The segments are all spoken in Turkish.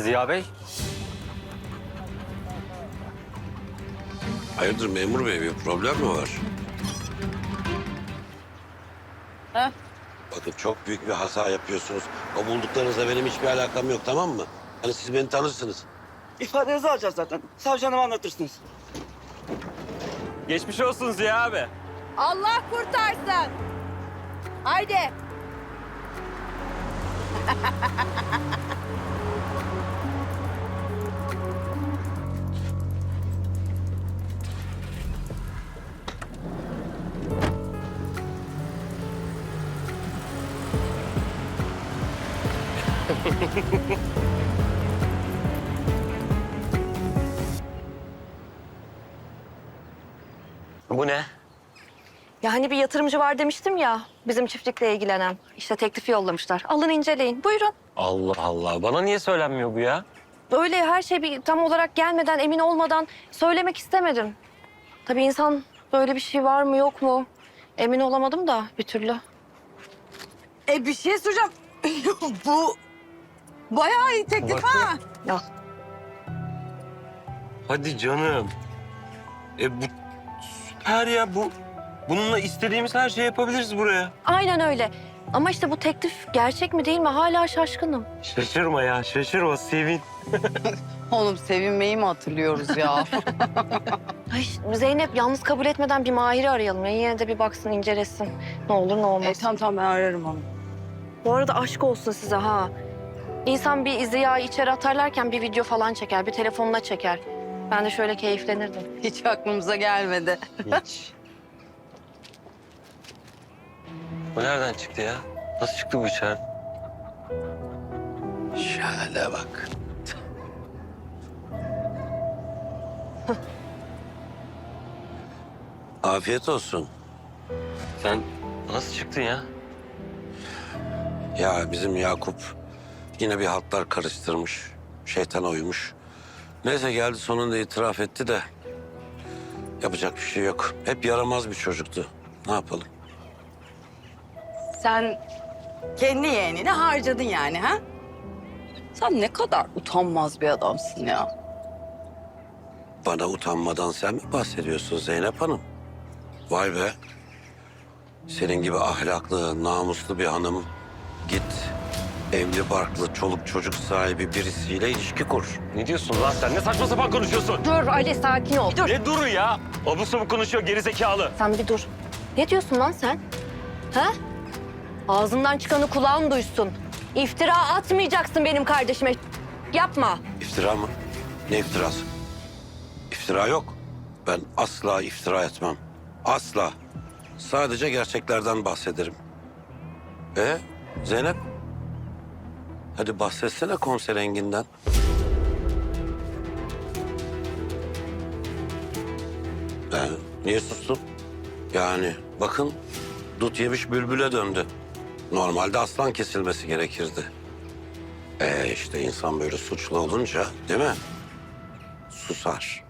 Ziya Bey, Hayırdır memur bey bir problem mi var? Ha? Bakın çok büyük bir hata yapıyorsunuz. O bulduklarınızla benim hiçbir alakam yok tamam mı? Hani siz beni tanırsınız. İfadenizi alacağız zaten. Savcı hanıma anlatırsınız. geçmiş olsun Ziya abi. Allah kurtarsın. Haydi. Bu ne? Ya hani bir yatırımcı var demiştim ya bizim çiftlikle ilgilenen. İşte teklifi yollamışlar. Alın inceleyin. Buyurun. Allah Allah, bana niye söylenmiyor bu ya? Böyle her şey bir tam olarak gelmeden emin olmadan söylemek istemedim. Tabii insan böyle bir şey var mı yok mu emin olamadım da bir türlü. E bir şey soracağım. Bu bayağı iyi teklif ha. Ya Hadi canım. E bu süper ya bu. Bununla istediğimiz her şeyi yapabiliriz buraya. aynen öyle. Ama işte bu teklif gerçek mi değil mi hala şaşkınım. Şaşırma ya, şaşırma, sevin. Oğlum sevinmeyi mi hatırlıyoruz ya? Ay Zeynep yalnız kabul etmeden bir Mahir'i arayalım. Ya. Yine de bir baksın incelesin. Ne olur ne olmaz. e, tamam tamam ben ararım onu. Bu arada aşk olsun size ha. İnsan bir Ziya'yı içeri atarlarken bir video falan çeker, bir telefonla çeker. Ben de şöyle keyiflenirdim. Hiç aklımıza gelmedi. Hiç. Bu nereden çıktı ya? Nasıl çıktı bu içeriden? Şöyle bak. Afiyet olsun. Sen nasıl çıktın ya? Ya bizim Yakup yine bir haltlar karıştırmış. Şeytana uymuş. Neyse geldi sonunda itiraf etti de yapacak bir şey yok. Hep yaramaz bir çocuktu. Ne yapalım? Sen kendi yeğenini harcadın yani ha? Sen ne kadar utanmaz bir adamsın ya. Bana utanmadan sen mi bahsediyorsun Zeynep Hanım? Vay be. Senin gibi ahlaklı, namuslu bir hanım git evli barklı, çoluk çocuk sahibi birisiyle ilişki kur. Ne diyorsun lan sen? Ne saçma sapan konuşuyorsun? Dur Ali sakin ol. Dur. Ne duru ya? Abuk sabuk konuşuyor geri zekalı. Sen bir dur. Ne diyorsun lan sen? Ha? Ağzından çıkanı kulağın duysun. İftira atmayacaksın benim kardeşime. Yapma. İftira mı? Ne iftirası? İftira yok. Ben asla iftira etmem. Asla. Sadece gerçeklerden bahsederim. E Zeynep? Hadi bahsetsene konser Engin'den. E, niye sustun? Yani bakın dut yemiş bülbüle döndü. Normalde aslan kesilmesi gerekirdi. Ee işte insan böyle suçlu olunca değil mi? Susar.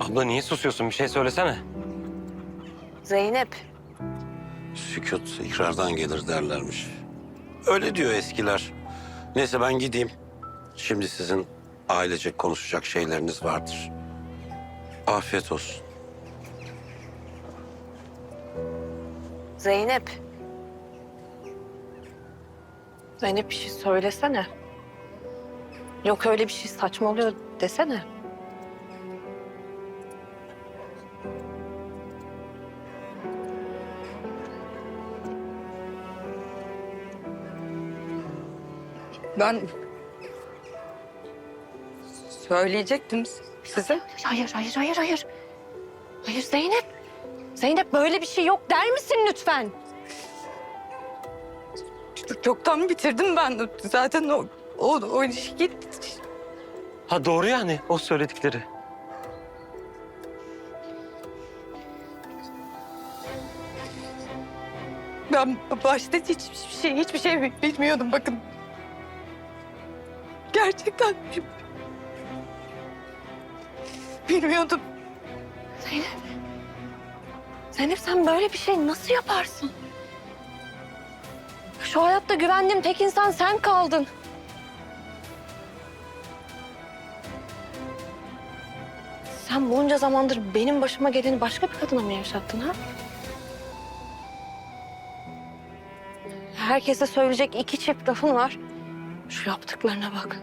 Abla niye susuyorsun? Bir şey söylesene. Zeynep. Sükut ikrardan gelir derlermiş. Öyle diyor eskiler. Neyse ben gideyim. Şimdi sizin ailecek konuşacak şeyleriniz vardır. Afiyet olsun. Zeynep. Zeynep bir şey söylesene. Yok öyle bir şey saçmalıyor desene. Ben söyleyecektim size. Hayır, hayır, hayır, hayır. Hayır Zeynep. Zeynep böyle bir şey yok der misin lütfen? Çoktan bitirdim ben. Zaten o, o, o ilişki Ha doğru yani o söyledikleri. Ben başta hiçbir şey hiçbir şey bilmiyordum bakın. Gerçekten bilmiyordum. Zeynep. Zeynep sen böyle bir şey nasıl yaparsın? Şu hayatta güvendiğim tek insan sen kaldın. Sen bunca zamandır benim başıma geleni başka bir kadına mı yaşattın ha? Herkese söyleyecek iki çift lafın var. Şu yaptıklarına bak.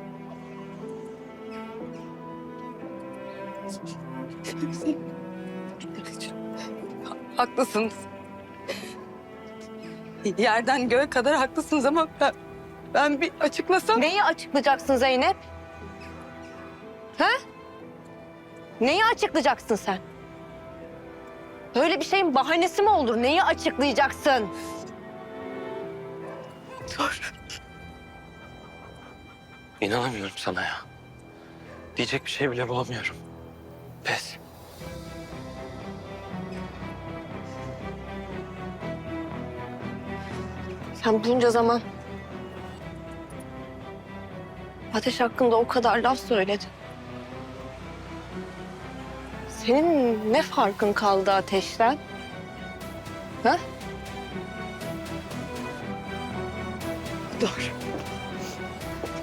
Haklısınız. Yerden göğe kadar haklısınız ama ben, ben bir açıklasam... Neyi açıklayacaksın Zeynep? Ha? Neyi açıklayacaksın sen? Böyle bir şeyin bahanesi mi olur? Neyi açıklayacaksın? Dur. İnanamıyorum sana ya. Diyecek bir şey bile bulamıyorum. Pes. Sen bunca zaman Ateş hakkında o kadar laf söyledin. Senin ne farkın kaldı Ateş'ten? Ha? Dur.